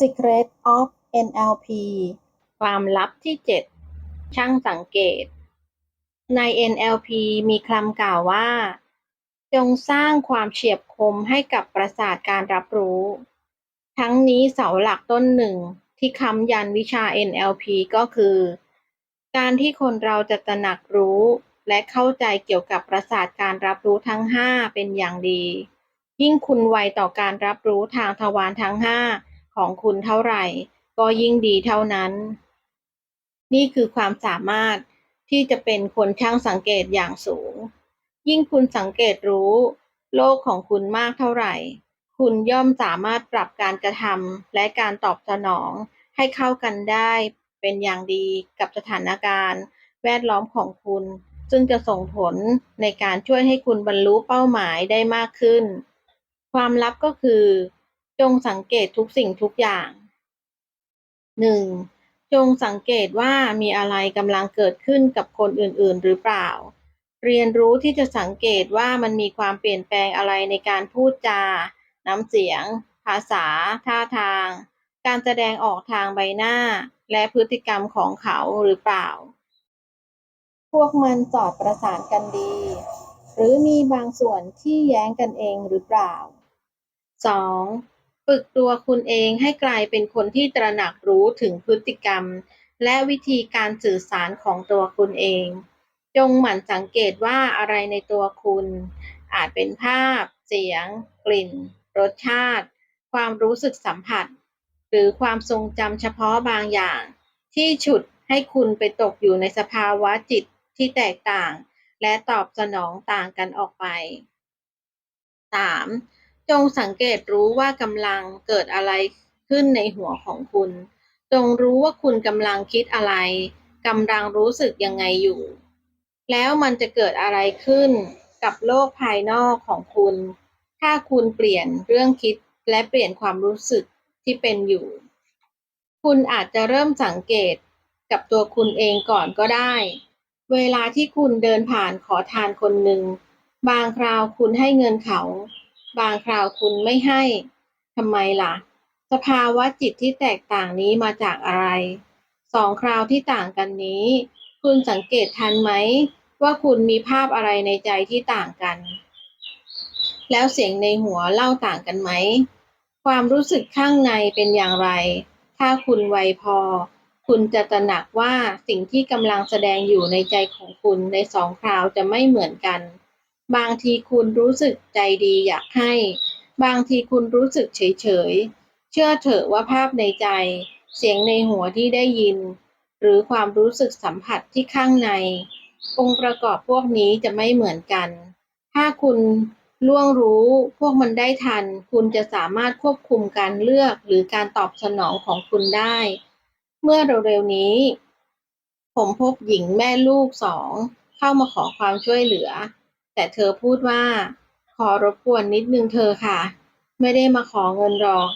Secret of NLP ความลับที่ 7 ช่างสังเกต ใน NLP มีคำกล่าวว่า จงสร้างความเฉียบคมให้กับประสาทการรับรู้ ทั้งนี้เสาหลักต้นหนึ่งที่คำยันวิชา NLP ก็คือ การที่คนเราจะตระหนักรู้และเข้าใจเกี่ยวกับประสาทการรับรู้ทั้ง 5 เป็นอย่างดี ยิ่งคุณไวต่อการรับรู้ทางทวารทั้ง 5 ของคุณเท่าไหร่ ก็ยิ่งดีเท่านั้น นี่คือความสามารถที่จะเป็นคนช่างสังเกตอย่างสูง ยิ่งคุณสังเกตรู้ โลกของคุณมากเท่าไหร่ คุณย่อมสามารถปรับการกระทำและการตอบสนองให้เข้ากันได้เป็นอย่างดีกับสถานการณ์ แวดล้อมของคุณ ซึ่งจะส่งผลในการช่วยให้คุณบรรลุเป้าหมายได้มากขึ้น ความลับก็คือ จงสังเกตทุกสิ่งทุกอย่าง 1. จงสังเกตว่ามีอะไรกำลังเกิดขึ้นกับคนอื่นๆ หรือเปล่า เรียนรู้ที่จะสังเกตว่ามันมีความเปลี่ยนแปลงอะไรในการพูดจา น้ำเสียง ภาษา ท่าทาง การแสดงออกทางใบหน้า และพฤติกรรมของเขาหรือเปล่า พวกมันสอดประสานกันดี หรือมีบางส่วนที่แย้งกันเองหรือเปล่า 2. ฝึกตัวคุณเองให้กลายเป็นคนที่ตระหนักรู้ถึงพฤติกรรม และวิธีการสื่อสารของตัวคุณเอง จงหมั่นสังเกตว่าอะไรในตัวคุณ อาจเป็นภาพ เสียง กลิ่น รสชาติ ความรู้สึกสัมผัส หรือความทรงจำเฉพาะบางอย่าง ที่ฉุดให้คุณไปตกอยู่ในสภาวะจิตที่แตกต่าง และตอบสนองต่างกันออกไป 3. จงสังเกตรู้ว่ากำลังเกิดอะไรขึ้นในหัวของคุณ จงรู้ว่าคุณกำลังคิดอะไรกำลังรู้สึกยังไงอยู่ แล้วมันจะเกิดอะไรขึ้นกับโลกภายนอกของคุณ ถ้าคุณเปลี่ยนเรื่องคิดและเปลี่ยนความรู้สึกที่เป็นอยู่ คุณอาจจะเริ่มสังเกตกับตัวคุณเองก่อนก็ได้ เวลาที่คุณเดินผ่านขอทานคนหนึ่ง บางคราวคุณให้เงินเขา บางคราวคุณไม่ให้ทำไมล่ะ สภาวะจิตที่แตกต่างนี้มาจากอะไร สองคราวที่ต่างกันนี้ คุณสังเกตทันไหม ว่าคุณมีภาพอะไรในใจที่ต่างกัน แล้วเสียงในหัวเล่าต่างกันไหม ความรู้สึกข้างในเป็นอย่างไร ถ้าคุณไวพอ คุณจะตระหนักว่าสิ่งที่กำลังแสดงอยู่ในใจของคุณในสองคราวจะไม่เหมือนกัน บางทีคุณรู้สึกใจดีอยากให้ บางทีคุณรู้สึกเฉยเฉย เชื่อเถอะว่าภาพในใจ เสียงในหัวที่ได้ยิน หรือความรู้สึกสัมผัสที่ข้างใน องค์ประกอบพวกนี้จะไม่เหมือนกัน ถ้าคุณล่วงรู้พวกมันได้ทัน คุณจะสามารถควบคุมการเลือกหรือการตอบสนองของคุณได้ เมื่อเร็วๆนี้ ผมพบหญิงแม่ลูกสอง เข้ามาขอความช่วยเหลือ แต่เธอพูดว่า ขอรบกวนนิดนึงเธอค่ะ ไม่ได้มาขอเงินหรอก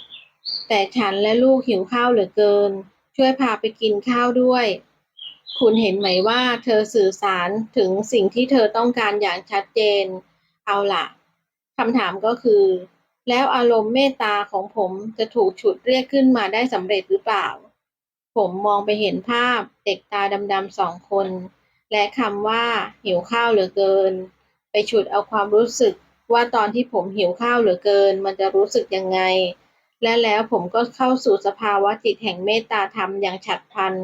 แต่ฉันและลูกหิวข้าวเหลือเกิน ช่วยพาไปกินข้าวด้วย คุณเห็นไหมว่าเธอสื่อสารถึงสิ่งที่เธอต้องการอย่างชัดเจน เอาล่ะคำถามก็คือ แล้วอารมณ์เมตตาของผมจะถูกฉุดเรียกขึ้นมาได้สำเร็จหรือเปล่า ผมมองไปเห็นภาพเด็กตาดำๆสองคน และคำว่าหิวข้าวเหลือเกิน ไปฉุดเอาความรู้สึกว่าตอนที่ผมหิวข้าวเหลือเกิน มันจะรู้สึกยังไง และแล้วผมก็เข้าสู่สภาวะจิตแห่งเมตตาธรรมอย่างฉับพลัน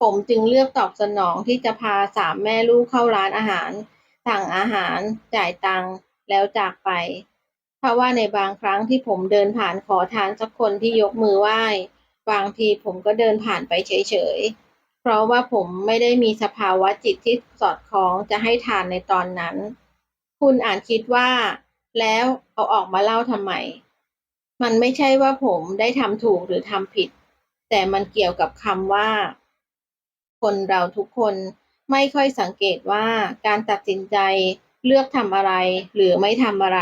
ผมจึงเลือกตอบสนองที่จะพาสามแม่ลูกเข้าร้านอาหาร สั่งอาหาร จ่ายตังค์แล้วจากไป เพราะว่าในบางครั้งที่ผมเดินผ่านขอทานสักคนที่ยกมือไหว้ บางทีผมก็เดินผ่านไปเฉยๆ เพราะว่าผมไม่ได้มีสภาวะจิตที่สอดคล้องจะให้ทานในตอนนั้น คุณอ่าจคิดว่า แล้วเอาออกมาเล่าทำไม มันไม่ใช่ว่าผมได้ทำถูกหรือทำผิด แต่มันเกี่ยวกับคำว่า คนเราทุกคนไม่ค่อยสังเกตว่าการตัดสินใจเลือกทำอะไรหรือไม่ทำอะไร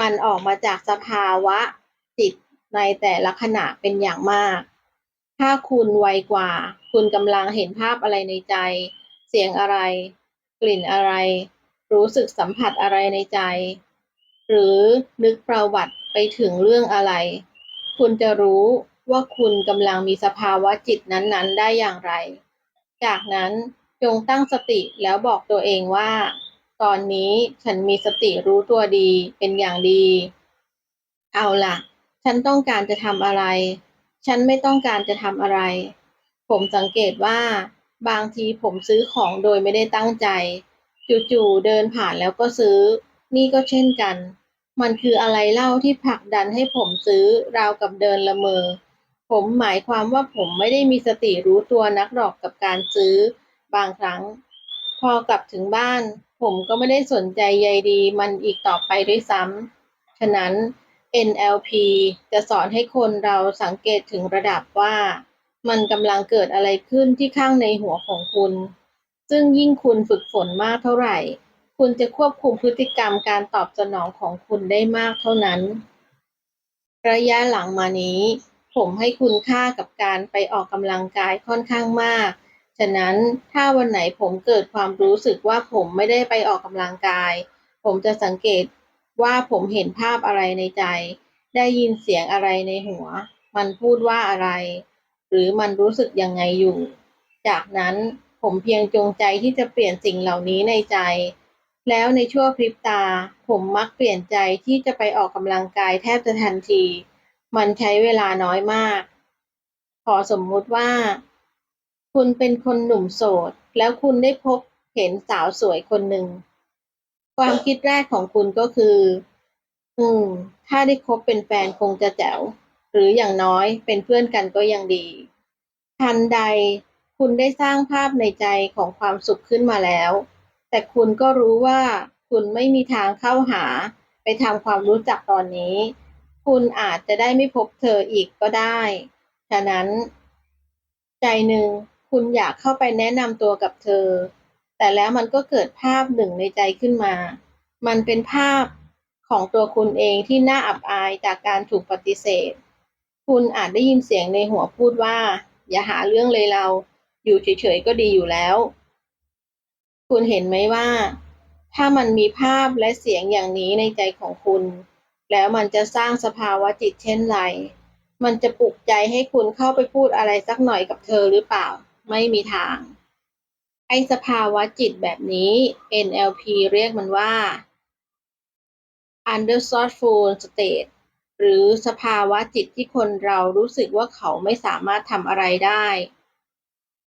มันออกมาจากสภาวะจิตในแต่ละขณะเป็นอย่างมาก ถ้าคุณไวกว่า คุณกำลังเห็นภาพอะไรในใจ เสียงอะไร กลิ่นอะไร รู้สึกสัมผัสอะไรในใจ หรือนึกประวัติไปถึงเรื่องอะไร คุณจะรู้ว่าคุณกำลังมีสภาวะจิตนั้น ๆ ได้อย่างไร จากนั้นจงตั้งสติแล้วบอกตัวเองว่า ตอนนี้ฉันมีสติรู้ตัวดีเป็นอย่างดี เอาล่ะ ฉันต้องการจะทำอะไร ฉันไม่ต้องการจะทำอะไร ผมสังเกตว่า บางทีผมซื้อของโดยไม่ได้ตั้งใจ จู่ๆเดินผ่านแล้วก็ซื้อ นี่ก็เช่นกัน มันคืออะไรเล่าที่ผลักดันให้ผมซื้อราวกับเดินละเมอ ผมหมายความว่าผมไม่ได้มีสติรู้ตัวนักหรอกกับการซื้อ บางครั้ง พอกลับถึงบ้าน ผมก็ไม่ได้สนใจใยดีมันอีกต่อไปด้วยซ้ำฉะนั้น NLP จะสอนให้คนเราสังเกตถึงระดับว่า มันกำลังเกิดอะไรขึ้นที่ข้างในหัวของคุณ ซึ่งยิ่งคุณฝึกฝนมากเท่าไหร่ คุณจะควบคุมพฤติกรรมการตอบสนองของคุณได้มากเท่านั้น ระยะหลังมานี้ ผมให้คุณค่ากับการไปออกกำลังกายค่อนข้างมาก ฉะนั้นถ้าวันไหนผมเกิดความรู้สึกว่าผมไม่ได้ไปออกกำลังกาย ผมจะสังเกต ว่าผมเห็นภาพอะไรในใจ ได้ยินเสียงอะไรในหัว มันพูดว่าอะไร หรือมันรู้สึกยังไงอยู่ จากนั้นผมเพียงจงใจที่จะเปลี่ยนสิ่งเหล่านี้ในใจ แล้วในชั่วพริบตา ผมมักเปลี่ยนใจที่จะไปออกกำลังกายแทบจะทันที มันใช้เวลาน้อยมาก ขอสมมุติว่า คุณเป็นคนหนุ่มโสด แล้วคุณได้พบเห็นสาวสวยคนหนึ่ง ความคิดแรกของคุณก็คือ อืม ถ้าได้คบเป็นแฟนคงจะแจ๋ว หรืออย่างน้อยเป็นเพื่อนกันก็ยังดี ทันใดคุณได้สร้างภาพในใจของความสุขขึ้นมาแล้ว แต่คุณก็รู้ว่าคุณไม่มีทางเข้าหาไปทำความรู้จักตอนนี้ คุณอาจจะได้ไม่พบเธออีกก็ได้ ฉะนั้น ใจหนึ่งคุณอยากเข้าไปแนะนำตัวกับเธอ แต่แล้วมันก็เกิดภาพหนึ่งในใจขึ้นมา มันเป็นภาพของตัวคุณเองที่น่าอับอายจากการถูกปฏิเสธ คุณอาจได้ยินเสียงในหัวพูดว่า อย่าหาเรื่องเลยเรา อยู่เฉยๆก็ดีอยู่แล้ว คุณเห็นไหมว่า ถ้ามันมีภาพและเสียงอย่างนี้ในใจของคุณ แล้วมันจะสร้างสภาวะจิตเช่นไร มันจะปลุกใจให้คุณเข้าไปพูดอะไรสักหน่อยกับเธอหรือเปล่า ไม่มีทาง ไอสภาวะจิตแบบนี้ NLP เรียกมันว่า under thoughtful state หรือสภาวะจิตที่คนเรารู้สึกว่าเขาไม่สามารถทำอะไรได้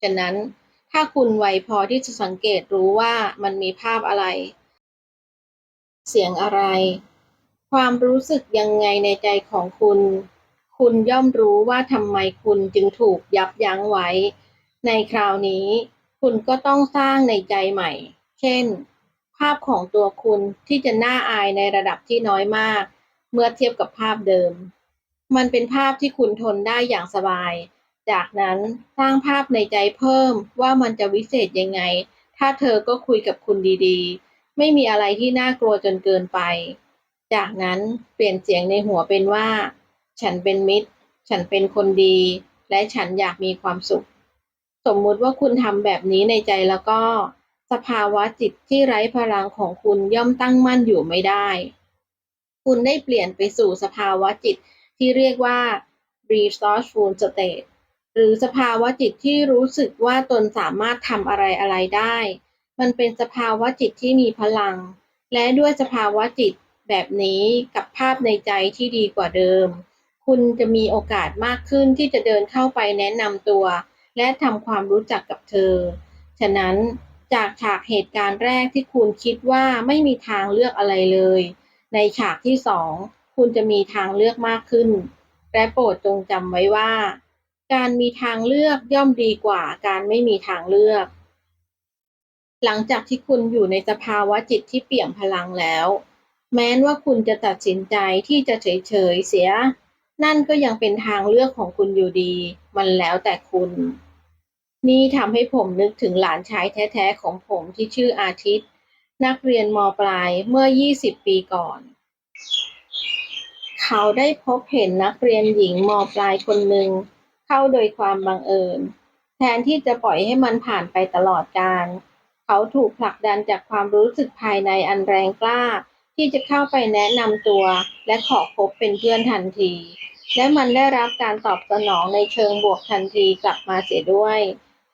ฉะนั้นถ้าคุณไวพอที่จะสังเกตรู้ว่ามันมีภาพอะไร เสียงอะไร ความรู้สึกยังไงในใจของคุณ คุณย่อมรู้ว่าทำไมคุณจึงถูกยับยั้งไว้ ในคราวนี้ คุณก็ต้องสร้างในใจใหม่ เช่น ภาพของตัวคุณที่จะน่าอายในระดับที่น้อยมาก เมื่อเทียบกับภาพเดิม มันเป็นภาพที่คุณทนได้อย่างสบาย จากนั้นสร้างภาพในใจเพิ่มว่ามันจะวิเศษยังไง ถ้าเธอก็คุยกับคุณดีๆ ไม่มีอะไรที่น่ากลัวจนเกินไป จากนั้นเปลี่ยนเสียงในหัวเป็นว่า ฉันเป็นมิตร ฉันเป็นคนดี และฉันอยากมีความสุข สมมุติว่าคุณทำแบบนี้ในใจแล้วก็ สภาวะจิตที่ไร้พลังของคุณย่อมตั้งมั่นอยู่ไม่ได้ คุณได้เปลี่ยนไปสู่สภาวะจิตที่เรียกว่า resourceful state หรือสภาวะจิตที่รู้สึกว่าตนสามารถทำอะไรอะไรได้ มันเป็นสภาวะจิตที่มีพลัง และด้วยสภาวะจิตแบบนี้กับภาพในใจที่ดีกว่าเดิม คุณจะมีโอกาสมากขึ้นที่จะเดินเข้าไปแนะนำตัว และทำความรู้จักกับเธอ ฉะนั้นจากฉากเหตุการณ์แรกที่คุณคิดว่าไม่มีทางเลือกอะไรเลย ในฉากที่สองคุณจะมีทางเลือกมากขึ้น และโปรดจงจำไว้ว่า การมีทางเลือกย่อมดีกว่าการไม่มีทางเลือก หลังจากที่คุณอยู่ในสภาวะจิตที่เปี่ยมพลังแล้ว แม้นว่าคุณจะตัดสินใจที่จะเฉยๆเสีย นั่นก็ยังเป็นทางเลือกของคุณอยู่ดี มันแล้วแต่คุณ นี่ทำให้ผมนึกถึงหลานชายแท้ ๆ ของผมที่ชื่ออาทิตย์ นักเรียนมปลายเมื่อ 20 ปีก่อน เขาได้พบเห็นนักเรียนหญิงมปลายคนหนึ่ง เข้าโดยความบังเอิญ แทนที่จะปล่อยให้มันผ่านไปตลอดกาลเขาถูกผลักดันจากความรู้สึกภายในอันแรงกล้า ที่จะเข้าไปแนะนำตัว และขอพบเป็นเพื่อนทันที และมันได้รับการตอบสนองในเชิงบวกทันทีกลับมาเสียด้วย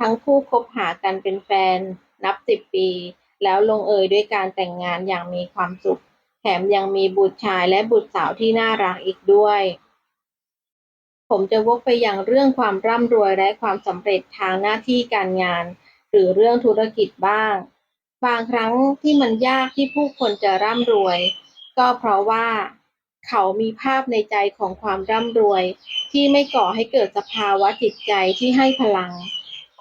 ทั้งคู่คบหากันเป็นแฟนนับสิบปี แล้วลงเอยด้วยการแต่งงานอย่างมีความสุข แถมยังมีบุตรชายและบุตรสาวที่น่ารักอีกด้วย ผมจะวกไปยังเรื่องความร่ำรวยและความสำเร็จทางหน้าที่การงาน หรือเรื่องธุรกิจบ้าง บางครั้งที่มันยากที่ผู้คนจะร่ำรวย ก็เพราะว่าเขามีภาพในใจของความร่ำรวย ที่ไม่ก่อให้เกิดสภาวะจิตใจที่ให้พลัง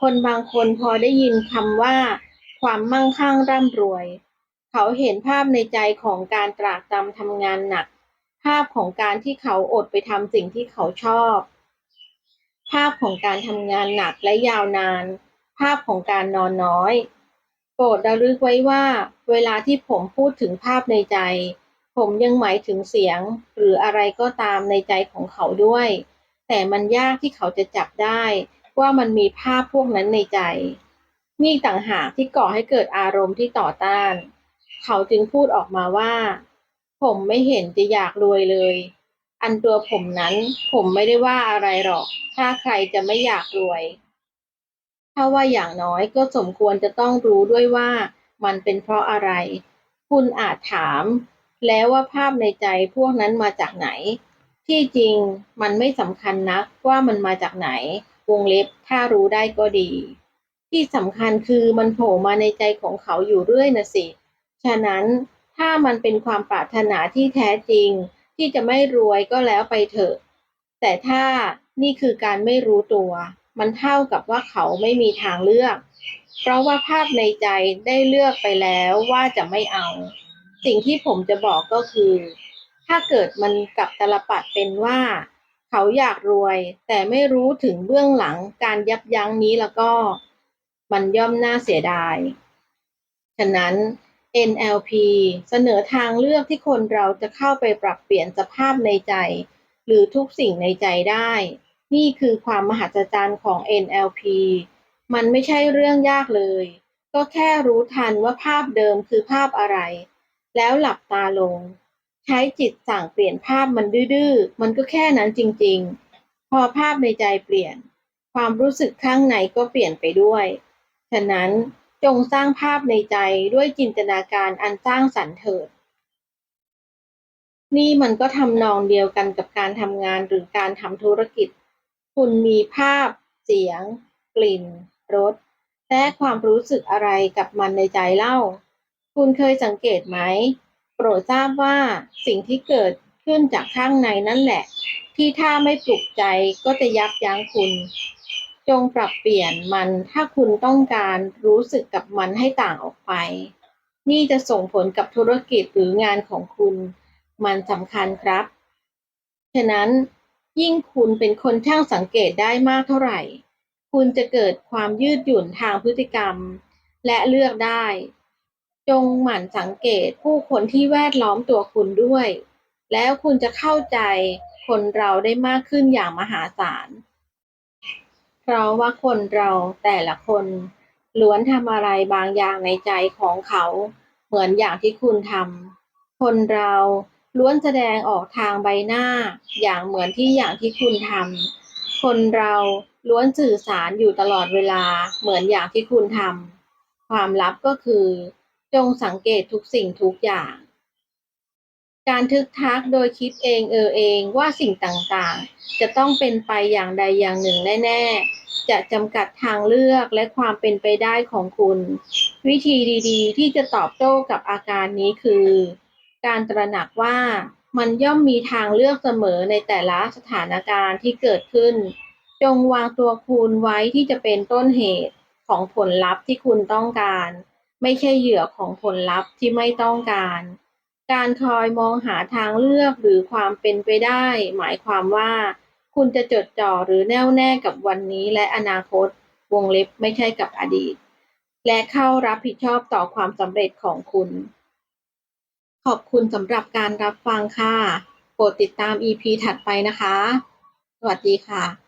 คนบางคนพอได้ยินคำว่า ความมั่งคั่งร่ำรวย เขาเห็นภาพในใจของการตรากตรำทำงานหนัก ภาพของการที่เขาอดไปทำสิ่งที่เขาชอบ ภาพของการทำงานหนักและยาวนาน ภาพของการนอนน้อย โปรดระลึกไว้ว่า เวลาที่ผมพูดถึงภาพในใจ ผมยังหมายถึงเสียง หรืออะไรก็ตามในใจของเขาด้วย แต่มันยากที่เขาจะจับได้ ว่ามันมีภาพพวกนั้นในใจ นี่ต่างหากที่ก่อให้เกิดอารมณ์ที่ต่อต้าน เขาจึงพูดออกมาว่า ผมไม่เห็นจะอยากรวยเลย อันตัวผมนั้นผมไม่ได้ว่าอะไรหรอก ถ้าใครจะไม่อยากรวย ถ้าว่าอย่างน้อยก็สมควรจะต้องรู้ด้วยว่ามันเป็นเพราะอะไร คุณอาจถาม แล้วว่าภาพในใจพวกนั้นมาจากไหน ที่จริงมันไม่สำคัญนักว่ามันมาจากไหน วงเล็บถ้ารู้ได้ก็ดี ที่สำคัญคือมันโผล่มาในใจของเขาอยู่เรื่อยนะสิ ฉะนั้นถ้ามันเป็นความปรารถนาที่แท้จริง ที่จะไม่รวยก็แล้วไปเถอะ แต่ถ้านี่คือการไม่รู้ตัว มันเท่ากับว่าเขาไม่มีทางเลือก เพราะว่าภาพในใจได้เลือกไปแล้วว่าจะไม่เอา สิ่งที่ผมจะบอกก็คือ ถ้าเกิดมันกลับตลปัดเป็นว่า เขาอยากรวย แต่ไม่รู้ถึงเบื้องหลังการยับยั้งนี้แล้วก็มันย่อมน่าเสียดาย ฉะนั้น NLP เสนอทางเลือกที่คนเราจะเข้าไปปรับเปลี่ยนสภาพในใจ หรือทุกสิ่งในใจได้ นี่คือความมหัศจรรย์ของ NLP มันไม่ใช่เรื่องยากเลย ก็แค่รู้ทันว่าภาพเดิมคือภาพอะไร แล้วหลับตาลง ใช้จิตสั่งเปลี่ยนภาพมันดื้อๆ มันก็แค่นั้นจริงๆ พอภาพในใจเปลี่ยน ความรู้สึกข้างในก็เปลี่ยนไปด้วย ฉะนั้นจงสร้างภาพในใจด้วยจินตนาการอันสร้างสรรค์เถิด นี่มันก็ทำนองเดียวกันกับการทำงานหรือการทำธุรกิจ คุณมีภาพ เสียง กลิ่น รส และความรู้สึกอะไรกับมันในใจเล่า คุณเคยสังเกตไหม รดทราบว่าสิ่งที่เกิดขึ้นจากข้างในนั่นแหละ ที่ถ้าไม่ปลุกใจก็จะยับยั้งคุณ จงปรับเปลี่ยนมันถ้าคุณต้องการรู้สึกกับมันให้ต่างออกไป นี่จะส่งผลกับธุรกิจหรืองานของคุณ มันสำคัญครับ ฉะนั้น ยิ่งคุณเป็นคนช่างสังเกตได้มากเท่าไหร่ คุณจะเกิดความยืดหยุ่นทางพฤติกรรม และเลือกได้ จงหมั่นสังเกตผู้คนที่แวดล้อมตัวคุณด้วย แล้วคุณจะเข้าใจคนเราได้มากขึ้นอย่างมหาศาล เพราะว่าคนเราแต่ละคนล้วนทำอะไรบางอย่างในใจของเขาเหมือนอย่างที่คุณทำ คนเราล้วนแสดงออกทางใบหน้าอย่างเหมือนที่อย่างที่คุณทำ คนเราล้วนสื่อสารอยู่ตลอดเวลาเหมือนอย่างที่คุณทำ ความลับก็คือ จงสังเกตทุกสิ่งทุกอย่าง การทึกทักโดยคิดเองเออเองว่าสิ่งต่างๆ จะต้องเป็นไปอย่างใดอย่างหนึ่งแน่ๆ จะจำกัดทางเลือกและความเป็นไปได้ของคุณ วิธีดีๆ ที่จะตอบโต้กับอาการนี้คือ การตระหนักว่ามันย่อมมีทางเลือกเสมอในแต่ละสถานการณ์ที่เกิดขึ้น จงวางตัวคุณไว้ที่จะเป็นต้นเหตุของผลลัพธ์ที่คุณต้องการ ไม่ใช่เหยื่อของผลลัพธ์ที่ไม่ต้องการ การคอยมองหาทางเลือกหรือความเป็นไปได้ หมายความว่า คุณจะจดจ่อหรือแน่วแน่กับวันนี้และอนาคต วงเล็บไม่ใช่กับอดีต และเข้ารับผิดชอบต่อความสำเร็จของคุณ ขอบคุณสำหรับการรับฟังค่ะ โปรดติดตาม EP ถัดไปนะคะ สวัสดีค่ะ